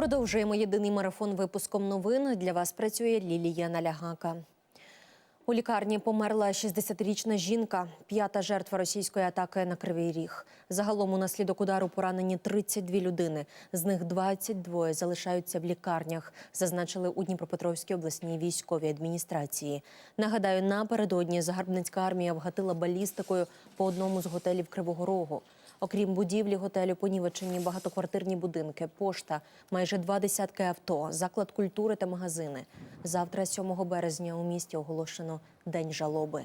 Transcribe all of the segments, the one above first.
Продовжуємо єдиний марафон випуском новин. Для вас працює Лілія Налягака. У лікарні померла 60-річна жінка, п'ята жертва російської атаки на Кривий Ріг. Загалом унаслідок удару поранені 32 людини. З них 22 залишаються в лікарнях, зазначили у Дніпропетровській обласній військовій адміністрації. Нагадаю, напередодні загарбницька армія вгатила балістикою по одному з готелів Кривого Рогу. Окрім будівлі готелю, понівечені багатоквартирні будинки, пошта, майже два десятки авто, заклад культури та магазини. Завтра, 7 березня, у місті оголошено День жалоби.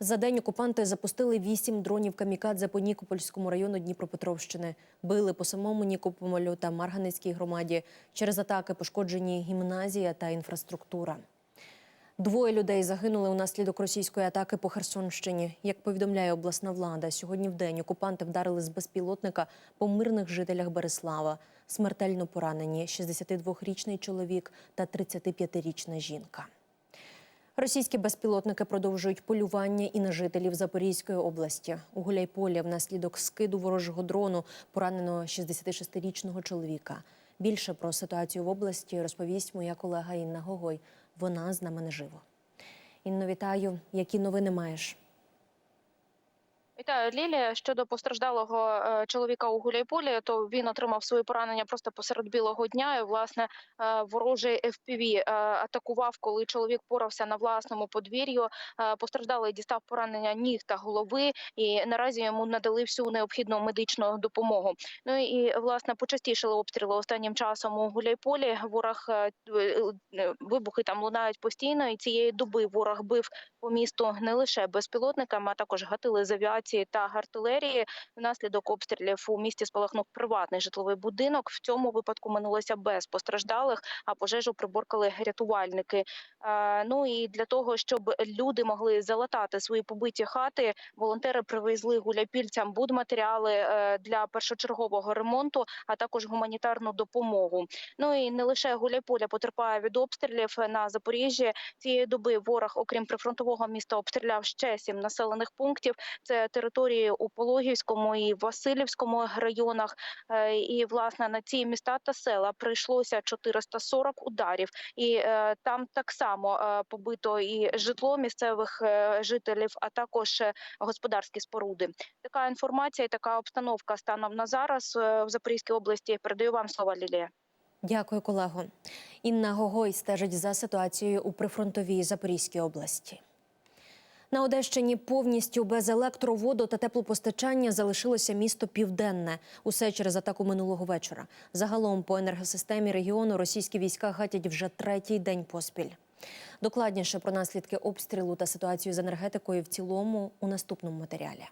За день окупанти запустили вісім дронів камікадзе по Нікопольському району Дніпропетровщини. Били по самому Нікополю та Марганецькій громаді. Через атаки пошкоджені гімназія та інфраструктура. Двоє людей загинули унаслідок російської атаки по Херсонщині. Як повідомляє обласна влада, сьогодні в день окупанти вдарили з безпілотника по мирних жителях Береслава. Смертельно поранені 62-річний чоловік та 35-річна жінка. Російські безпілотники продовжують полювання і на жителів Запорізької області. У Гуляйполі внаслідок скиду ворожого дрону поранено 66-річного чоловіка. Більше про ситуацію в області розповість моя колега Інна Гогой. Вона з нами не наживо. Інно, вітаю. Які новини маєш? Вітаю, Лілія. Щодо постраждалого е, чоловіка у Гуляйполі, то він отримав свої поранення просто посеред білого дня. І власне е, ворожий FPV е, атакував, коли чоловік порався на власному подвір'ю. Постраждалий дістав поранення ніг та голови, і наразі йому надали всю необхідну медичну допомогу. Ну і власне почастішили обстріли останнім часом у Гуляйполі. Ворог вибухи там лунають постійно. І цієї доби ворог бив по місту не лише безпілотниками, а також гатили з авіації та артилерії. Внаслідок обстрілів у місті спалахнув приватний житловий будинок. В цьому випадку минулося без постраждалих, а пожежу приборкали рятувальники. Е, Ну і для того, щоб люди могли залатати свої побиті хати, волонтери привезли гуляпільцям будматеріали е, для першочергового ремонту, а також гуманітарну допомогу. Ну і не лише Гуляйполя потерпає від обстрілів на Запоріжжі. Цієї доби ворог, окрім прифронтового міста, обстріляв ще сім населених пунктів. Це території у Пологівському і Васильівському районах. Е, І власне на ці міста та села прийшлося 440 ударів, і е, там так само е, побито і житло місцевих жителів, а також господарські споруди. Така інформація і така обстановка станом на зараз в Запорізькій області. Передаю вам слова Лілія. Дякую, колего. Інна Гогой стежить за ситуацією у прифронтовій Запорізькій області. На Одещині повністю без електроводу та теплопостачання залишилося місто Південне. Усе через атаку минулого вечора. Загалом по енергосистемі регіону російські війська гатять вже третій день поспіль. Докладніше про наслідки обстрілу та ситуацію з енергетикою в цілому у наступному матеріалі.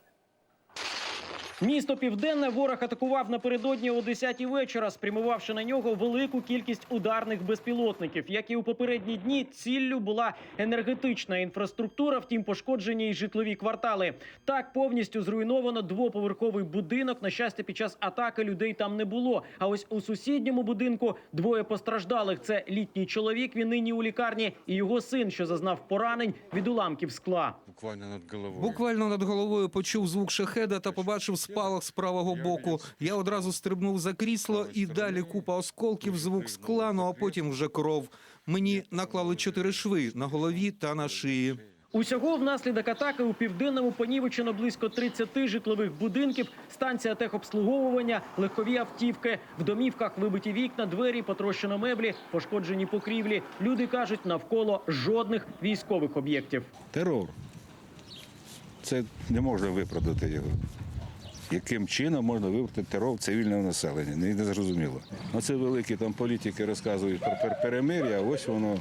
Місто Південне ворог атакував напередодні о 10-й вечора, спрямувавши на нього велику кількість ударних безпілотників. Як і у попередні дні, ціллю була енергетична інфраструктура, втім пошкоджені й житлові квартали. Так повністю зруйновано двоповерховий будинок. На щастя, під час атаки людей там не було. А ось у сусідньому будинку двоє постраждалих. Це літній чоловік. Він нині у лікарні, і його син, що зазнав поранень від уламків скла. Буквально над головою. Буквально над головою почув звук шахеда та побачив спалах з правого боку. Я одразу стрибнув за крісло і далі купа осколків, звук скла, ну а потім вже кров. Мені наклали чотири шви на голові та на шиї. Усього внаслідок атаки у південному понівечено близько 30 житлових будинків, станція техобслуговування, легкові автівки. В домівках вибиті вікна, двері, потрощено меблі, пошкоджені покрівлі. Люди кажуть, навколо жодних військових об'єктів. Терор. Це не можна виправдати його. Яким чином можна вивести терор цивільного населення? Не, не зрозуміло. Оце великі там політики розказують про перемир'я, а ось воно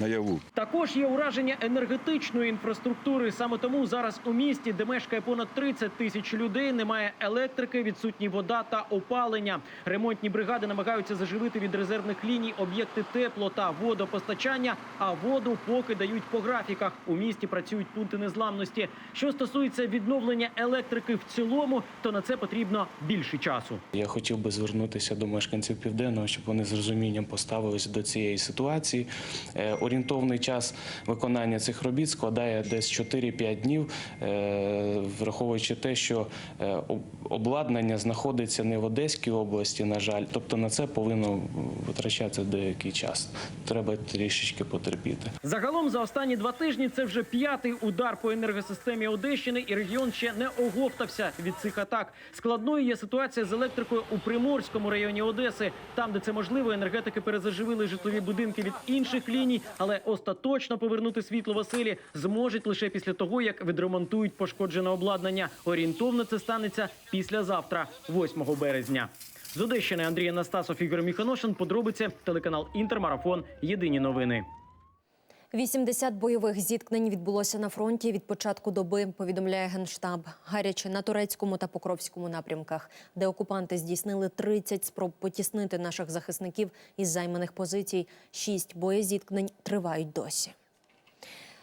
наяву. Також є ураження енергетичної інфраструктури. Саме тому зараз у місті, де мешкає понад 30 тисяч людей, немає електрики, відсутні вода та опалення. Ремонтні бригади намагаються заживити від резервних ліній об'єкти тепло та водопостачання. А воду поки дають по графіках. У місті працюють пункти незламності. Що стосується відновлення електрики в цілому, то на це потрібно більше часу. Я хотів би звернутися до мешканців південного, щоб вони з розумінням поставилися до цієї ситуації. Орієнтовний час виконання цих робіт складає десь 4-5 днів, е, враховуючи те, що е, обладнання знаходиться не в Одеській області, на жаль, тобто на це повинно витрачатися деякий час. Треба трішечки потерпіти. Загалом за останні два тижні це вже п'ятий удар по енергосистемі Одещини, і регіон ще не оговтався від цих атак. Складною є ситуація з електрикою у Приморському районі Одеси. Там, де це можливо, енергетики перезаживили житлові будинки від інших ліній, але остаточно повернути світло в оселі зможуть лише після того, як відремонтують пошкоджене обладнання. Орієнтовно це станеться післязавтра, 8 березня. З Одещини Андрій Анастасов, Ігор Міханошин. Подробиці телеканал Інтермарафон. Єдині новини. 80 бойових зіткнень відбулося на фронті від початку доби, повідомляє Генштаб. Гаряче на турецькому та покровському напрямках, де окупанти здійснили 30 спроб потіснити наших захисників із займаних позицій. Шість боєзіткнень тривають досі.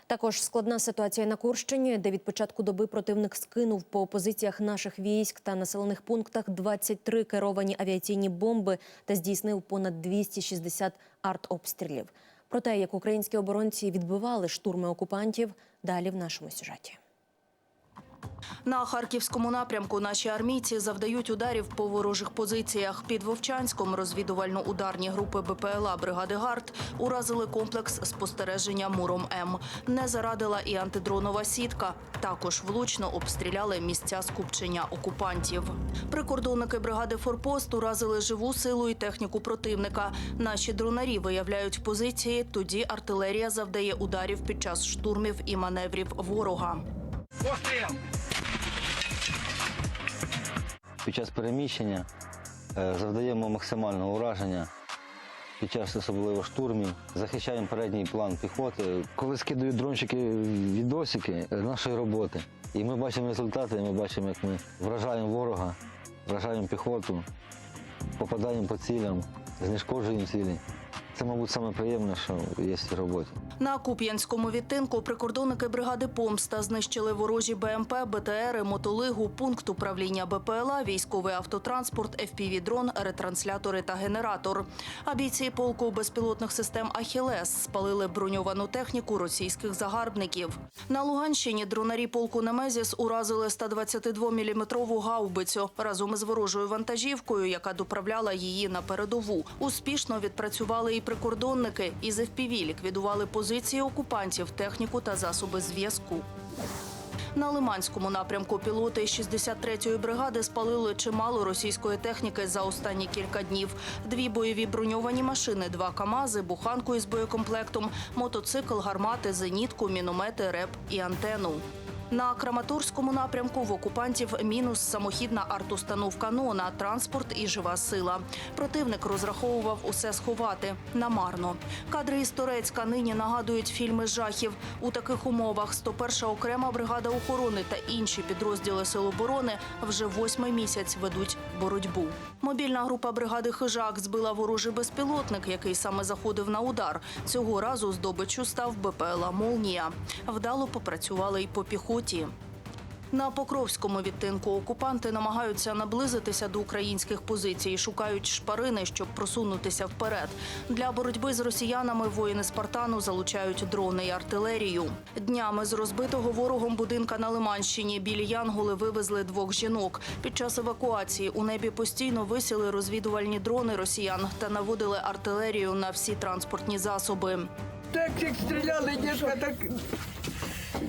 Також складна ситуація на Курщині, де від початку доби противник скинув по позиціях наших військ та населених пунктах 23 керовані авіаційні бомби та здійснив понад 260 артобстрілів. Про те, як українські оборонці відбивали штурми окупантів, далі в нашому сюжеті. На харківському напрямку наші армійці завдають ударів по ворожих позиціях. Під Вовчанськом розвідувально-ударні групи БПЛА бригади ГАРД уразили комплекс спостереження Муром М. Не зарадила і антидронова сітка. Також влучно обстріляли місця скупчення окупантів. Прикордонники бригади Форпост уразили живу силу і техніку противника. Наші дронарі виявляють позиції. Тоді артилерія завдає ударів під час штурмів і маневрів ворога. Під час переміщення е, завдаємо максимального ураження. Під час особливо штурмів захищаємо передній план піхоти. Коли скидають дрончики відосики е, нашої роботи, і ми бачимо результати, ми бачимо, як ми вражаємо ворога, вражаємо піхоту, попадаємо по цілям, знешкоджуємо цілі. Це, мабуть, саме приємне, що є в роботі. На Куп'янському відтинку прикордонники бригади Помста знищили ворожі БМП, БТРи, мотолигу, пункт управління БПЛА, військовий автотранспорт, FPV-дрон, ретранслятори та генератор. А бійці полку безпілотних систем «Ахілес» спалили броньовану техніку російських загарбників. На Луганщині дронарі полку Немезіс уразили 122-мм гаубицю разом із ворожою вантажівкою, яка доправляла її на передову. Успішно відпрацювали і прикордонники. Із FPV ліквідували позиції окупантів, техніку та засоби зв'язку. На Лиманському напрямку пілоти 63-ї бригади спалили чимало російської техніки за останні кілька днів. Дві бойові броньовані машини, два КАМАЗи, буханку із боєкомплектом, мотоцикл, гармати, зенітку, міномети, реп і антену. На Краматорському напрямку в окупантів мінус самохідна артустановка «Нона», транспорт і жива сила. Противник розраховував усе сховати намарно. Кадри із Торецька нині нагадують фільми жахів. У таких умовах 101-ша окрема бригада охорони та інші підрозділи Сил оборони вже восьмий місяць ведуть боротьбу. Мобільна група бригади Хижак збила ворожий безпілотник, який саме заходив на удар. Цього разу здобиччю став БПЛА Молнія. Вдало попрацювали й по піхоті. На Покровському відтинку окупанти намагаються наблизитися до українських позицій, шукають шпарини, щоб просунутися вперед. Для боротьби з росіянами воїни Спартану залучають дрони і артилерію. Днями з розбитого ворогом будинка на Лиманщині білі янголи вивезли двох жінок. Під час евакуації у небі постійно висіли розвідувальні дрони росіян та наводили артилерію на всі транспортні засоби. Так як стріляли, дітка, так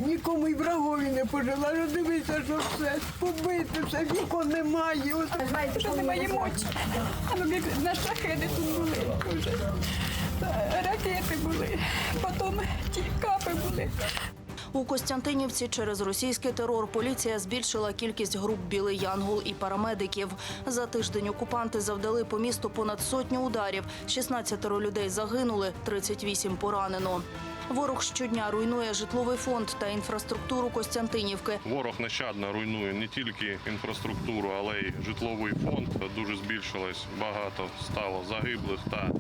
нікому й врагові не пожила. Ну дивися, що все побите, все вікон немає. От Знаєте, що немає мочі. А ну як на шахеди тут були вже. Ракети були, потім ті капи були. У Костянтинівці через російський терор поліція збільшила кількість груп Білий Янгол і парамедиків. За тиждень окупанти завдали по місту понад сотню ударів. 16 людей загинули, 38 поранено. Ворог щодня руйнує житловий фонд та інфраструктуру Костянтинівки. Ворог нещадно руйнує не тільки інфраструктуру, але й житловий фонд. Дуже збільшилось багато стало загиблих та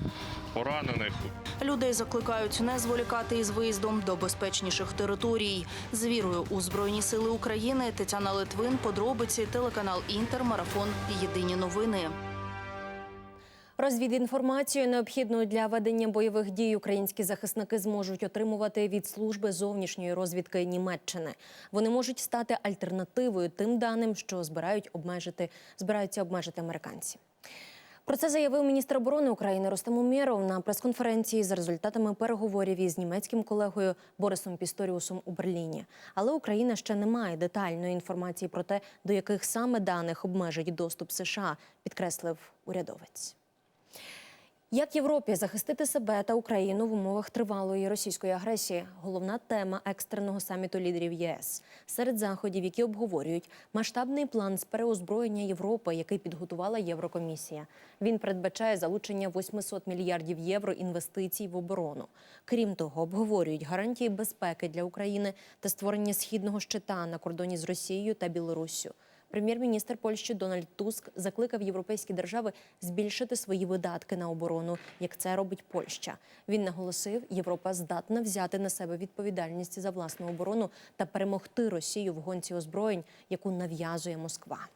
поранених. Людей закликають не зволікати із виїздом до безпечніших територій. З вірою у Збройні Сили України Тетяна Литвин, подробиці, телеканал Інтер, марафон. Єдині новини. Розвідінформацію, необхідну для ведення бойових дій, українські захисники зможуть отримувати від служби зовнішньої розвідки Німеччини. Вони можуть стати альтернативою тим даним, що збирають обмежити, збираються обмежити американці. Про це заявив міністр оборони України Рустем Умєров на прес-конференції за результатами переговорів із німецьким колегою Борисом Пісторіусом у Берліні. Але Україна ще не має детальної інформації про те, до яких саме даних обмежить доступ США, підкреслив урядовець. Як Європі захистити себе та Україну в умовах тривалої російської агресії? Головна тема екстреного саміту лідерів ЄС серед заходів, які обговорюють масштабний план з переозброєння Європи, який підготувала Єврокомісія. Він передбачає залучення 800 мільярдів євро інвестицій в оборону. Крім того, обговорюють гарантії безпеки для України та створення східного щита на кордоні з Росією та Білоруссю. Прем'єр-міністр Польщі Дональд Туск закликав європейські держави збільшити свої видатки на оборону, як це робить Польща. Він наголосив, Європа здатна взяти на себе відповідальність за власну оборону та перемогти Росію в гонці озброєнь, яку нав'язує Москва.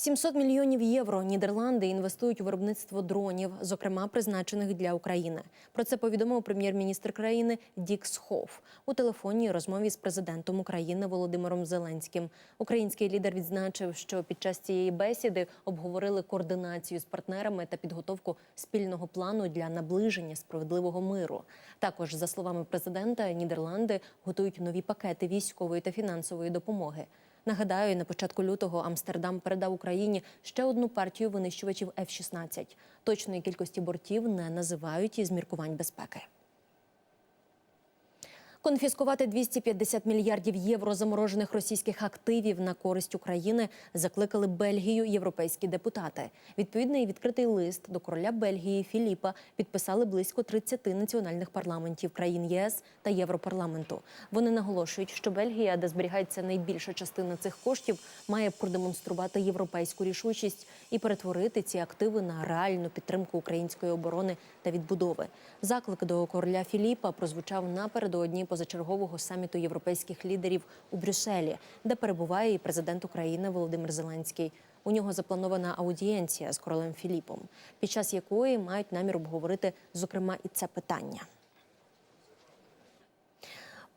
700 мільйонів євро Нідерланди інвестують у виробництво дронів, зокрема призначених для України. Про це повідомив прем'єр-міністр країни Дік Схоф у телефонній розмові з президентом України Володимиром Зеленським. Український лідер відзначив, що під час цієї бесіди обговорили координацію з партнерами та підготовку спільного плану для наближення справедливого миру. Також, за словами президента, Нідерланди готують нові пакети військової та фінансової допомоги. Нагадаю, на початку лютого Амстердам передав Україні ще одну партію винищувачів F-16. Точної кількості бортів не називають із міркувань безпеки. Конфіскувати 250 мільярдів євро заморожених російських активів на користь України закликали Бельгію європейські депутати. Відповідний відкритий лист до короля Бельгії Філіпа підписали близько 30 національних парламентів країн ЄС та Європарламенту. Вони наголошують, що Бельгія, де зберігається найбільша частина цих коштів, має продемонструвати європейську рішучість і перетворити ці активи на реальну підтримку української оборони та відбудови. Заклик до короля Філіпа прозвучав напередодні позачергового саміту європейських лідерів у Брюсселі, де перебуває і президент України Володимир Зеленський. У нього запланована аудієнція з королем Філіпом, під час якої мають намір обговорити, зокрема, і це питання.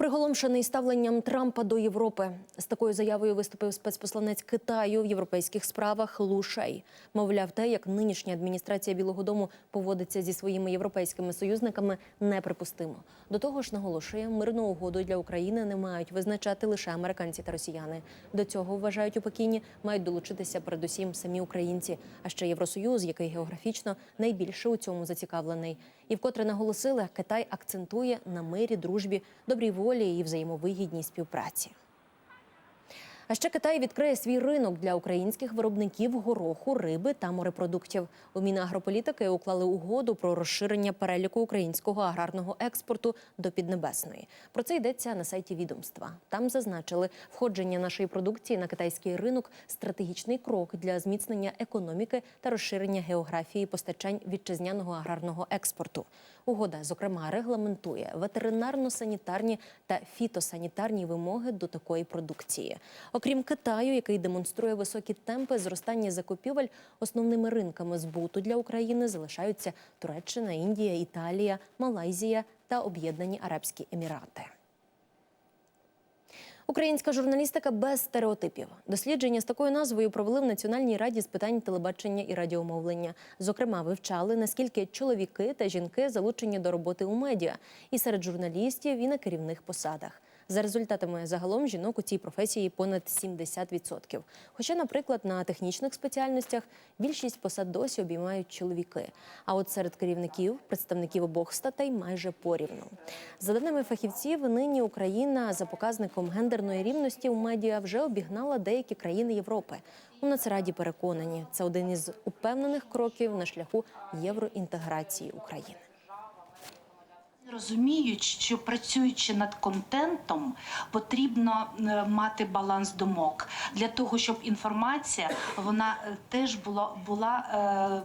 Приголомшений ставленням Трампа до Європи з такою заявою виступив спецпосланець Китаю в європейських справах Лу Шей. Мовляв, те, як нинішня адміністрація Білого Дому поводиться зі своїми європейськими союзниками, неприпустимо. До того ж, наголошує, мирну угоду для України не мають визначати лише американці та росіяни. До цього вважають у Пекіні, мають долучитися передусім самі українці, а ще Євросоюз, який географічно найбільше у цьому зацікавлений. І вкотре наголосили, Китай акцентує на мирі, дружбі, добрій волі і взаємовигідній співпраці. А ще Китай відкриє свій ринок для українських виробників гороху, риби та морепродуктів. У Мінагрополітики уклали угоду про розширення переліку українського аграрного експорту до Піднебесної. Про це йдеться на сайті відомства. Там зазначили, входження нашої продукції на китайський ринок стратегічний крок для зміцнення економіки та розширення географії постачань вітчизняного аграрного експорту. Угода, зокрема, регламентує ветеринарно-санітарні та фітосанітарні вимоги до такої продукції. Окрім Китаю, який демонструє високі темпи зростання закупівель, основними ринками збуту для України залишаються Туреччина, Індія, Італія, Малайзія та Об'єднані Арабські Емірати. Українська журналістика без стереотипів. Дослідження з такою назвою провели в Національній раді з питань телебачення і радіомовлення. Зокрема, вивчали, наскільки чоловіки та жінки залучені до роботи у медіа і серед журналістів, і на керівних посадах. За результатами загалом жінок у цій професії понад 70%. Хоча, наприклад, на технічних спеціальностях більшість посад досі обіймають чоловіки. А от серед керівників, представників обох статей майже порівну. За даними фахівців, нині Україна за показником гендерної рівності у медіа вже обігнала деякі країни Європи. У Нацраді переконані, це один із упевнених кроків на шляху євроінтеграції України. Розуміють, що працюючи над контентом, потрібно е, мати баланс думок. Для того, щоб інформація вона е, теж була була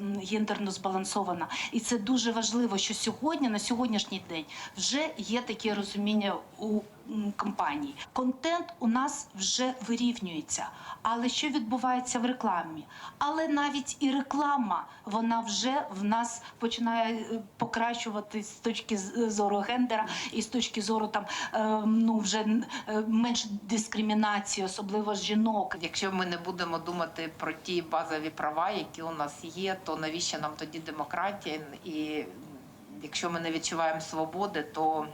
е, гендерно збалансована, і це дуже важливо, що сьогодні, на сьогоднішній день, вже є таке розуміння у компаній. Контент у нас вже вирівнюється. Але що відбувається в рекламі? Але навіть і реклама вона вже в нас починає е, покращуватись з точки зору гендера і з точки зору там е, ну вже е, менш дискримінації, особливо жінок. Якщо ми не будемо думати про ті базові права, які у нас є, то навіщо нам тоді демократія? І якщо ми не відчуваємо свободи, то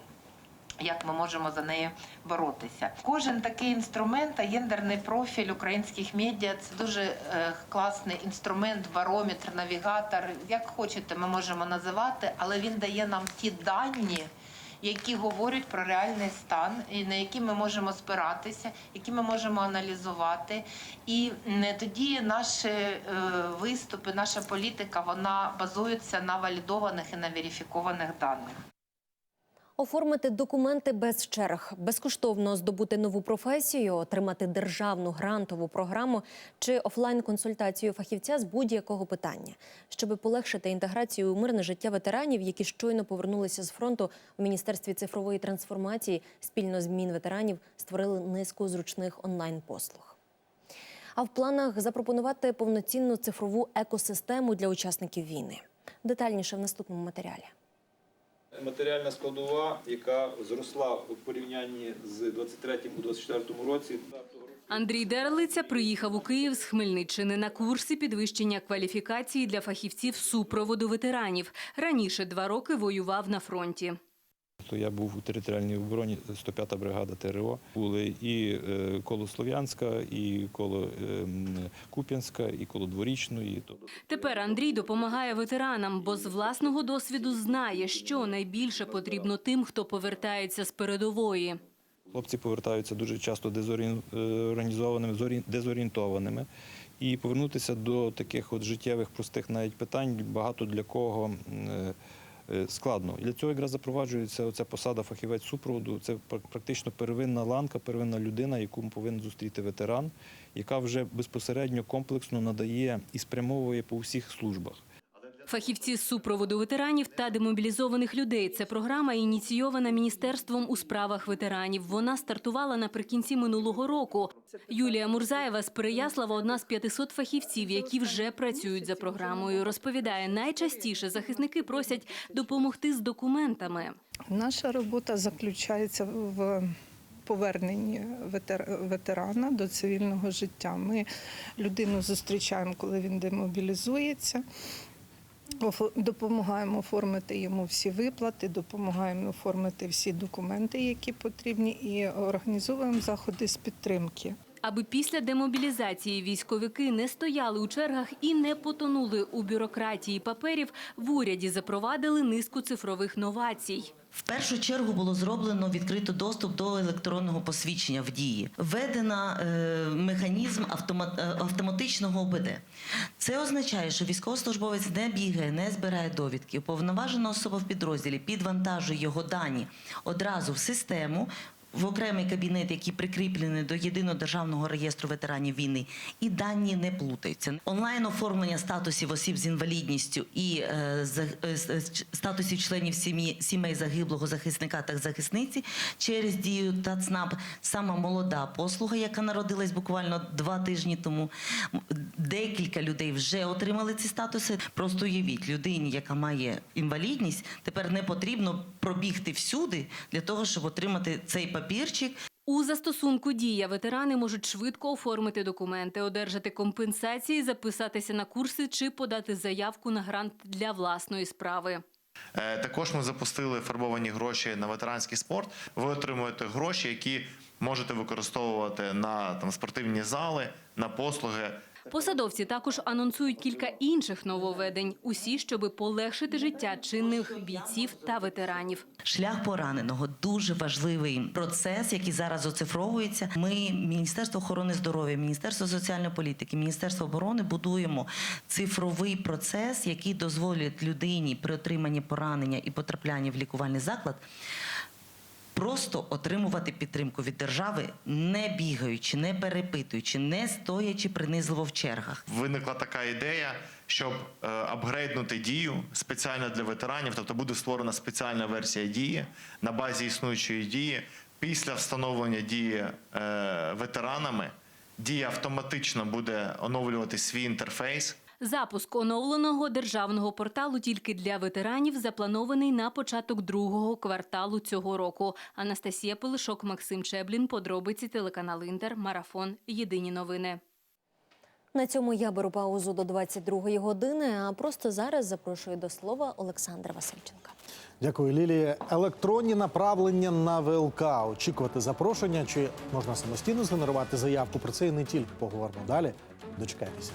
як ми можемо за неї боротися? Кожен такий інструмент, а гендерний профіль українських медіа це дуже е, класний інструмент, барометр, навігатор. Як хочете, ми можемо називати, але він дає нам ті дані які говорять про реальний стан, і на які ми можемо спиратися, які ми можемо аналізувати. І тоді наші е, виступи, наша політика вона базується на валідованих і на верифікованих даних. Оформити документи без черг, безкоштовно здобути нову професію, отримати державну грантову програму чи офлайн-консультацію фахівця з будь-якого питання, щоб полегшити інтеграцію у мирне життя ветеранів, які щойно повернулися з фронту у міністерстві цифрової трансформації спільно з Мінветеранів створили низку зручних онлайн-послуг. А в планах запропонувати повноцінну цифрову екосистему для учасників війни. Детальніше в наступному матеріалі. Матеріальна складова, яка зросла у порівнянні з 23-24 році. Андрій Дерлиця приїхав у Київ з Хмельниччини на курси підвищення кваліфікації для фахівців супроводу ветеранів. Раніше два роки воював на фронті. То я був у територіальній обороні 105-та бригада ТРО. Були і е, коло Слов'янська, і коло ем, Куп'янська, і коло Дворічної. Тепер Андрій допомагає ветеранам, бо з власного досвіду знає, що найбільше потрібно тим, хто повертається з передової. Хлопці повертаються дуже часто дезорганізованими, зорі- дезорієнтованими. І повернутися до таких от життєвих простих навіть питань багато для кого е, е, складно. І для цього якраз запроваджується оця посада фахівець супроводу. Це практично первинна ланка, первинна людина, яку повинен зустріти ветеран, яка вже безпосередньо комплексно надає і спрямовує по всіх службах. Фахівці з супроводу ветеранів та демобілізованих людей. Це програма ініційована міністерством у справах ветеранів. Вона стартувала наприкінці минулого року. Юлія Мурзаєва з Переяслава одна з 500 фахівців, які вже працюють за програмою. Розповідає, найчастіше захисники просять допомогти з документами. Наша робота заключається в поверненні ветер- ветерана до цивільного життя. Ми людину зустрічаємо, коли він демобілізується. Допомагаємо оформити йому всі виплати, допомагаємо оформити всі документи, які потрібні, і організовуємо заходи з підтримки. Аби після демобілізації військовики не стояли у чергах і не потонули у бюрократії паперів, в уряді запровадили низку цифрових новацій. В першу чергу було зроблено відкрито доступ до електронного посвідчення в дії. Введено е, механізм автомат, е, автоматичного ОБД. Це означає, що військовослужбовець не бігає, не збирає довідки. Уповноважена особа в підрозділі підвантажує його дані одразу в систему. В окремий кабінет, який прикріплений до єдиного державного реєстру ветеранів війни, і дані не плутаються. Онлайн оформлення статусів осіб з інвалідністю і е, е, е, статусів членів сім'ї сімей загиблого захисника та захисниці через дію ТАЦНАП. Сама молода послуга, яка народилась буквально два тижні тому. Декілька людей вже отримали ці статуси. Просто уявіть, людині, яка має інвалідність, тепер не потрібно пробігти всюди для того, щоб отримати цей папірчик. У застосунку дія ветерани можуть швидко оформити документи, одержати компенсації, записатися на курси чи подати заявку на грант для власної справи. Е, Також ми запустили фарбовані гроші на ветеранський спорт. Ви отримуєте гроші, які можете використовувати на там спортивні зали, на послуги. Посадовці також анонсують кілька інших нововведень. Усі, щоби полегшити життя чинних бійців та ветеранів. Шлях пораненого дуже важливий процес, який зараз оцифровується. Ми, Міністерство охорони здоров'я, Міністерство соціальної політики, Міністерство оборони будуємо цифровий процес, який дозволить людині при отриманні поранення і потраплянні в лікувальний заклад. Просто отримувати підтримку від держави, не бігаючи, не перепитуючи, не стоячи принизливо в чергах. Виникла така ідея, щоб е, апгрейднути дію спеціально для ветеранів. Тобто буде створена спеціальна версія дії на базі існуючої дії. після встановлення дії е, ветеранами дія автоматично буде оновлювати свій інтерфейс. Запуск оновленого державного порталу тільки для ветеранів запланований на початок другого кварталу цього року. Анастасія Пилишок, Максим Чеблін. Подробиці телеканал Інтер. Марафон. Єдині новини. На цьому я беру паузу до 22-ї години. А просто зараз запрошую до слова Олександра Васильченка. Дякую, Лілія. Електронні направлення на ВЛК. Очікувати запрошення чи можна самостійно згенерувати заявку. Про це і не тільки поговоримо далі. Дочекайтеся.